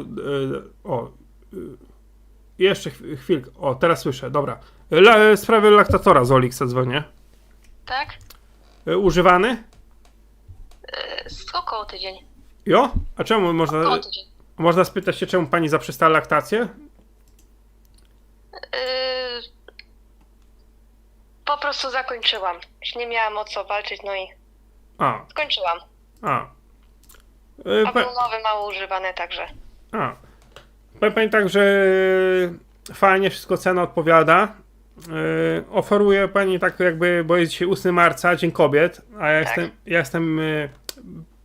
E, O. e, Jeszcze chw- chwilkę. O, teraz słyszę, dobra. La, sprawy laktatora z Olixa dzwonię. Tak? E, Używany? Około tydzień. Jo? A czemu można, Około tydzień. można spytać się, czemu pani zaprzestała laktację? Yy, po prostu zakończyłam. Już nie miałam o co walczyć, no i A, skończyłam. a. E, A był nowy, mało używany także. A. Powiem pani tak, że fajnie wszystko cena odpowiada. Yy, oferuje pani tak jakby, bo jest dzisiaj 8 marca, Dzień Kobiet, a ja jestem, ja jestem yy,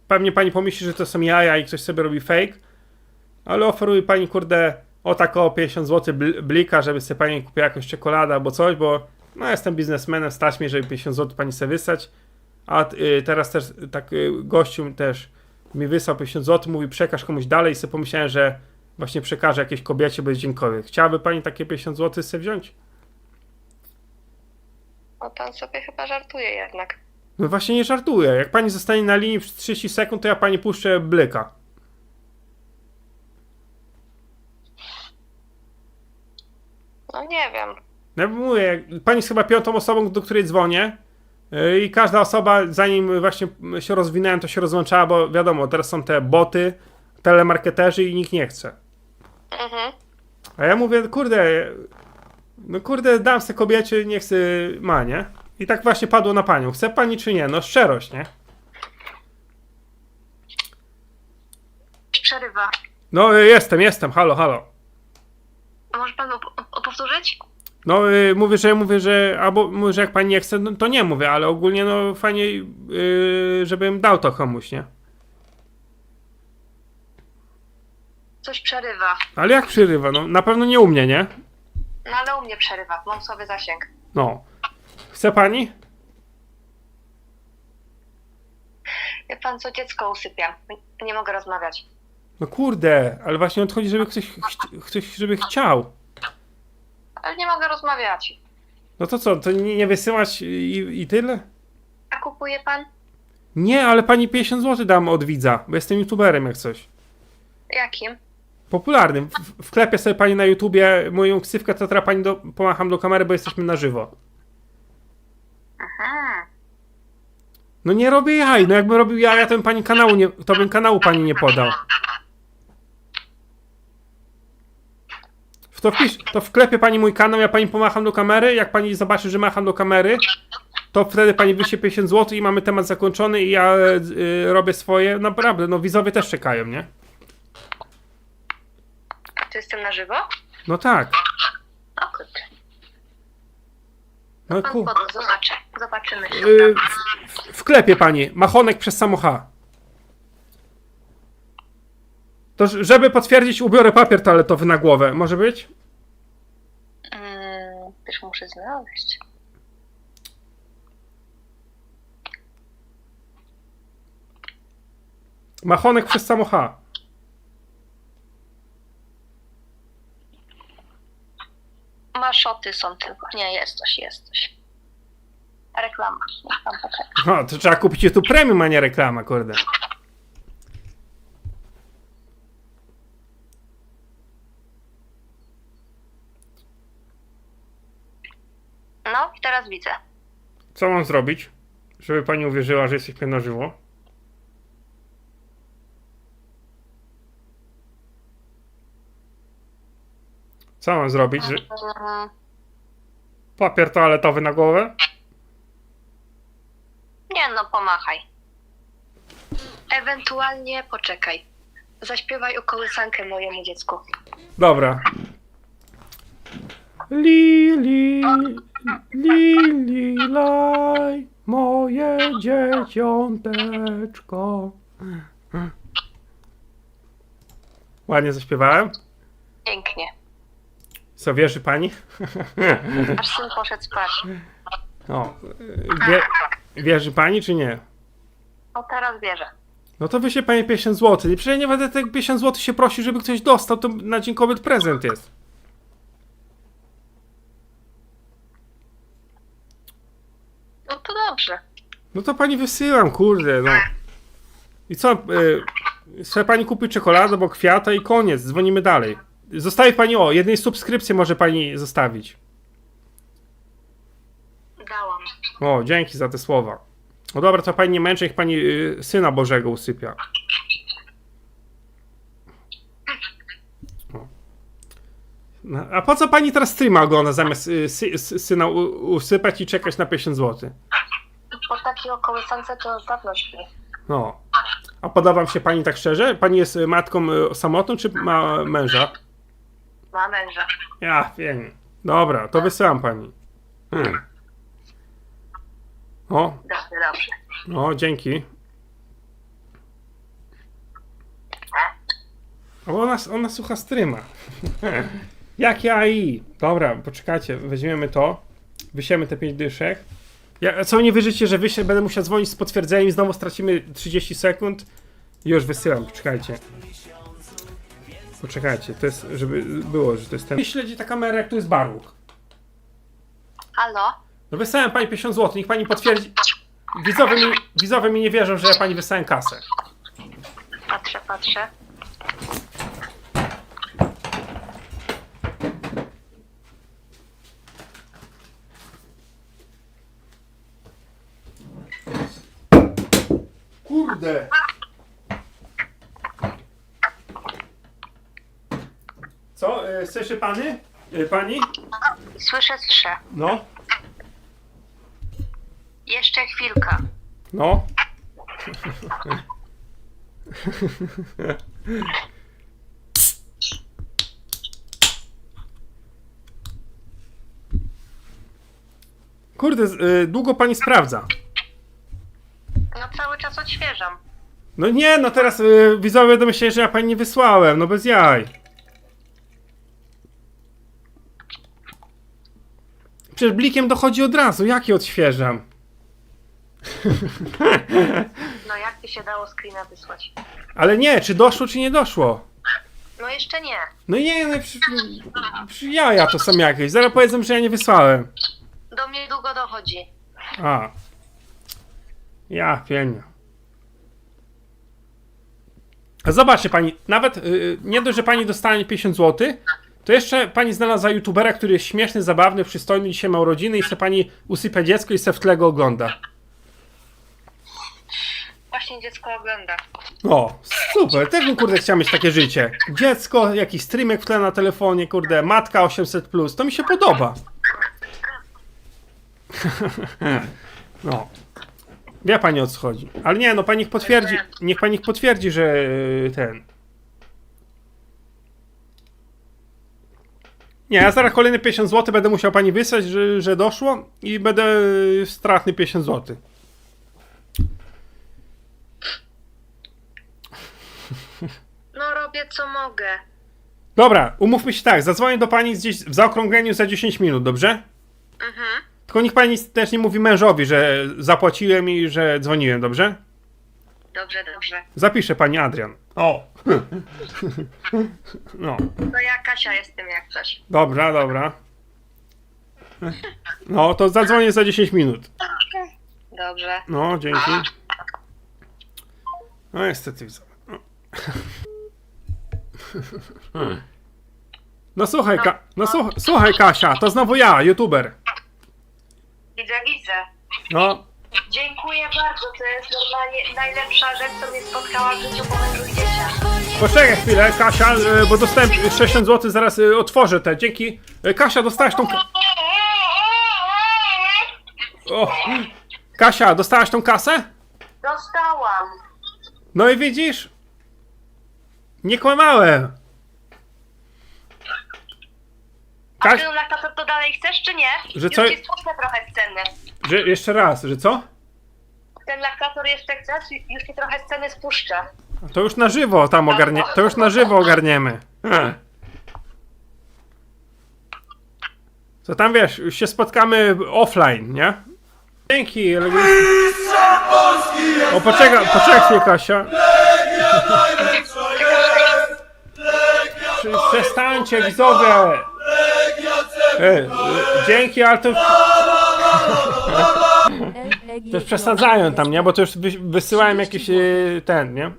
pewnie pani pomyśli, że to są jaja i ktoś sobie robi fake, ale oferuje pani kurde o tak o 50 zł bl- blika, żeby sobie pani kupiła jakąś czekoladę albo coś, bo no jestem biznesmenem, stać mnie, żeby 50 zł pani sobie wysłać, a yy, teraz też tak yy, gościu też mi wysłał 50 zł, mówi przekaż komuś dalej i sobie pomyślałem, że właśnie przekażę jakiejś kobiecie, bo jest dziękowy. Chciałaby pani takie 50 zł sobie wziąć? No pan sobie chyba żartuje jednak. No właśnie nie żartuję. Jak pani zostanie na linii przez 30 sekund, to ja pani puszczę blyka. No nie wiem. Ja mówię, pani jest chyba piątą osobą, do której dzwonię. I każda osoba, zanim właśnie się rozwinąłem, to się rozłączała, bo wiadomo, teraz są te boty, telemarketerzy i nikt nie chce. Mhm. A ja mówię, kurde, no kurde, dam se kobiecie, niech se ma, nie? I tak właśnie padło na panią. Chce pani czy nie? No szczerość, nie? Przerywa. No jestem, jestem, halo, halo. A może pan op- op- powtórzyć? No y, mówię, że mówię, że albo mówię, że jak pani nie chce, no, to nie mówię, ale ogólnie no fajnie, y, żebym dał to komuś, nie? Coś przerywa. Ale jak przerywa? No na pewno nie u mnie, nie? No ale u mnie przerywa. Mam sobie zasięg. No. Chce pani? Wie pan co, dziecko usypiam. Nie mogę rozmawiać. No kurde, ale właśnie odchodzi, żeby ktoś, chci- ktoś żeby chciał. Ale nie mogę rozmawiać. No to co, to nie, nie wysyłać i, i tyle? A kupuje pan? Nie, ale pani 50 zł dam od widza, bo jestem youtuberem jak coś. Jakim? Popularnym. W- Wklepię sobie pani na YouTubie moją ksywkę, to teraz pani do, pomacham do kamery, bo jesteśmy na żywo. Aha. No nie robię jaj, no jakbym robił jaja, to bym pani kanału nie, to bym kanału pani nie podał. To wpisz, to wklepie pani mój kanał, ja pani pomacham do kamery, jak pani zobaczy, że macham do kamery, to wtedy pani wyśle 50 zł i mamy temat zakończony i ja y, robię swoje, naprawdę, no widzowie też czekają, nie? Tu jestem na żywo? No tak, O kurde. no Pan ku... zobaczę. Zobaczymy. Y, w- wklepie pani, machonek przez samo H. To żeby potwierdzić, ubiorę papier toaletowy na głowę, może być? Mm, też muszę znaleźć. Machonek przez samo H. Maszoty są tylko. Nie, jest coś, jest coś. Reklama. Niech pan poczeka. No, to trzeba kupić tu premium, a nie reklama, kurde. No, teraz widzę. Co mam zrobić, żeby pani uwierzyła, że jesteśmy na żywo? Co mam zrobić? Że... Mm, Papier toaletowy na głowę? Nie no, pomachaj. Ewentualnie poczekaj. Zaśpiewaj o kołysankę mojemu dziecku. Dobra. Lili, lili, laj, moje dzieciąteczko. Ładnie zaśpiewałem? Pięknie. Co, wierzy pani? Aż syn poszedł spać. O, wie, wierzy pani czy nie? No teraz bierze. No to wyślę pani 50 zł. I przecież nie będę tych 50 zł się prosił, żeby ktoś dostał, to na Dzień Kobiet prezent jest. No to dobrze. No to pani wysyłam, kurde, no. I co, y, pani kupić czekoladę, bo kwiata i koniec, dzwonimy dalej. Zostawi pani, o, jednej subskrypcji może pani zostawić. Dałam. O, dzięki za te słowa. No dobra, to pani nie męczy, niech pani y, Syna Bożego usypia. O. No, a po co pani teraz streama ogląda, zamiast y, sy, sy, Syna u, usypać i czekać na 50 zł? Po takiej okołysance to dawno śpi. No. A podoba wam się pani tak szczerze? Pani jest matką y, samotną, czy ma męża? Ma męża. Ja wiem. Dobra, to wysyłam pani. Hmm. O, Dobrze, dobrze. no, dzięki. O, ona, ona słucha stryma. Jak ja i. Dobra, poczekajcie, weźmiemy to. Wysiemy te 5 dyszek. Ja, co nie wierzycie, że wyślę, będę musiał dzwonić z potwierdzeniem i znowu stracimy 30 sekund? Już wysyłam, poczekajcie. Poczekajcie, to jest, żeby było, że to jest ten. Śledzi ta kamera, jak tu jest barłuk. Halo? No wysłałem pani 50 zł, niech pani potwierdzi. Widzowie mi, widzowie mi nie wierzą, że ja pani wysłałem kasę. Patrzę, patrzę. Kurde! Co? E, słyszy pany? Pani? Słyszę, słyszę. No, Jeszcze chwilka. no. Kurde, z- e, długo pani sprawdza. No cały czas odświeżam. No nie, no teraz y, widzowie będą myśleli, że ja pani nie wysłałem, no bez jaj. Przecież blikiem dochodzi od razu, jaki odświeżam? No jak by się dało screena wysłać? Ale nie, czy doszło, czy nie doszło? No jeszcze nie. No nie, no przy, przy jaja to są jakieś, zaraz powiedzą, że ja nie wysłałem. Do mnie długo dochodzi. A. Ja, pienia. Zobaczcie pani, nawet y, nie dość, że pani dostanie 50 zł, to jeszcze pani znalazła youtubera, który jest śmieszny, zabawny, przystojny, dzisiaj ma urodziny i chce pani usypia dziecko i se w tle go ogląda. Właśnie dziecko ogląda. O, super, też bym kurde chciał mieć takie życie. Dziecko, jakiś streamek w tle na telefonie, kurde, matka 800+, plus, to mi się podoba. No. Wie pani o co chodzi. Ale nie, no pani niech potwierdzi, niech pani potwierdzi, że yy, ten... Nie, ja zaraz kolejne 50 zł będę musiał pani wysłać, że, że doszło i będę yy, stratny 50 zł. No robię co mogę. Dobra, umówmy się tak, zadzwonię do pani gdzieś w zaokrągleniu za 10 minut, dobrze? Mhm. Tylko niech pani też nie mówi mężowi, że zapłaciłem i że dzwoniłem, dobrze? Dobrze, dobrze. Zapisze pani Adrian. O! No, To ja Kasia jestem jak coś. dobra, dobra. No, to zadzwonię za 10 minut. Dobrze. No, dzięki. No niestety. No. No słuchaj, Ka- no słuch- słuchaj Kasia, to znowu ja, youtuber. Widzę, widzę. No, Dziękuję bardzo, to jest normalnie najlepsza rzecz, co mnie spotkała w życiu po mężu i dzieciach. Poczekaj chwilę, Kasia, e, bo dostałem 60 zł, zaraz e, otworzę te. Dzięki. E, Kasia, dostałaś tą. O. Kasia, dostałaś tą kasę? Dostałam. No i widzisz? Nie kłamałem. A Kaś, ty laktator to dalej chcesz, czy nie? Że Już co- ci spuszczę trochę z ceny. że, jeszcze raz, że co? Ten laktator jeszcze chcesz? Już ci trochę z ceny spuszczę. To już na żywo tam ogarnie. To już na żywo ogarniemy. E. Co tam wiesz, już się spotkamy offline, nie? Dzięki, elegancko. O, poczekaj, poczekaj chwilę, Kasia. Prze- Przestańcie, widzowie! E, dzięki, ale to... To już przesadzają tam, nie? Bo to już wy, wysyłałem jakiś e, ten, nie?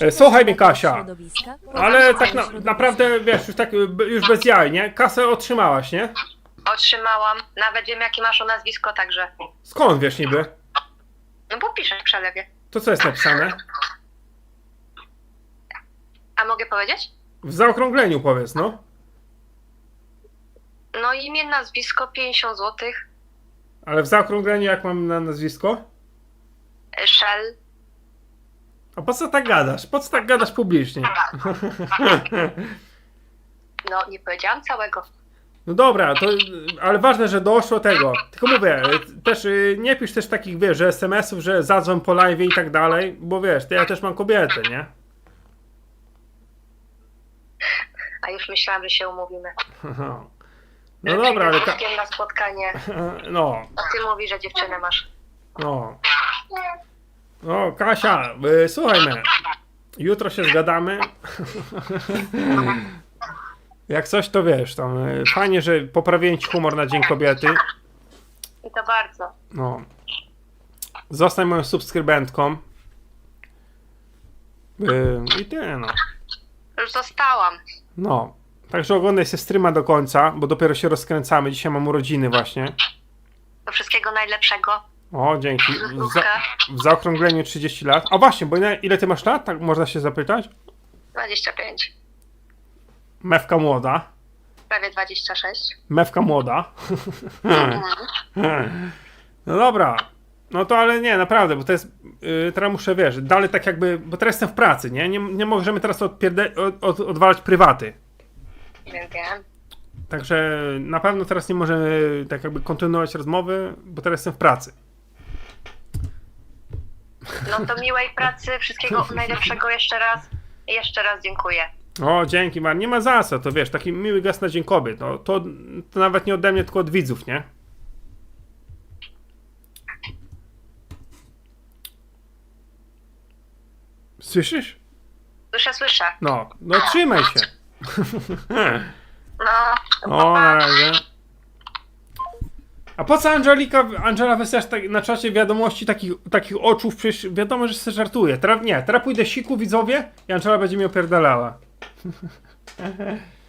E, słuchaj mnie, dla Kasia, Ale tak na, naprawdę, wiesz, już tak, już bez jaj, nie? Kasę otrzymałaś, nie? Otrzymałam. Nawet wiem, jakie masz o nazwisko, także. Skąd wiesz niby? No bo piszę w przelewie. To co jest napisane? A mogę powiedzieć? W zaokrągleniu powiedz, no. No imię, nazwisko, 50 zł. Ale w zaokrągleniu jak mam na nazwisko? Shell. A po co tak gadasz? Po co tak gadasz publicznie? No, nie powiedziałam całego. No dobra, to, ale ważne, że doszło tego. Tylko mówię, też y, nie pisz też takich, wiesz, że SMS-ów, że zadzwoń po live i tak dalej, bo wiesz, to ja też mam kobietę, nie? A już myślałam, że się umówimy. No dobra, ale Przyjdę na spotkanie. no, A ty mówisz, że dziewczynę masz. no. No, Kasia, y, słuchaj mnie. Jutro się zgadamy. Jak coś, to wiesz, tam y, fajnie, że poprawiłem ci humor na Dzień Kobiety. I to bardzo. No. Zostań moją subskrybentką. Yy, I tyle, no. Już zostałam. No. Także oglądaj się streama do końca, bo dopiero się rozkręcamy. Dzisiaj mam urodziny właśnie. Do wszystkiego najlepszego. O, dzięki. W, za, w zaokrągleniu 30 lat. A właśnie, bo ile, ile ty masz lat? Tak można się zapytać? 25. Mewka młoda. Prawie 26. Mewka młoda. No dobra. No to ale nie, naprawdę, bo to jest. Yy, teraz muszę wiesz, dalej tak jakby. Bo teraz jestem w pracy, nie? Nie, nie możemy teraz odpierde- od, od, odwalać prywaty. Wiem, wiem. Także na pewno teraz nie możemy tak jakby kontynuować rozmowy, bo teraz jestem w pracy. No to miłej pracy, wszystkiego najlepszego jeszcze raz. Jeszcze raz dziękuję. O, dzięki, man. Nie ma za co, to wiesz, taki miły gest na Dzień Kobiet. No, to, to nawet nie ode mnie, tylko od widzów, nie? Słyszysz? Słyszę, słyszę. No, no trzymaj się. No, O, na razie. A po co Angelika, Angela wysyłasz tak, na czacie wiadomości takich, takich oczów? Przecież wiadomo, że się żartuje. Teraz nie, teraz pójdę siku widzowie i Angela będzie mi opierdalała.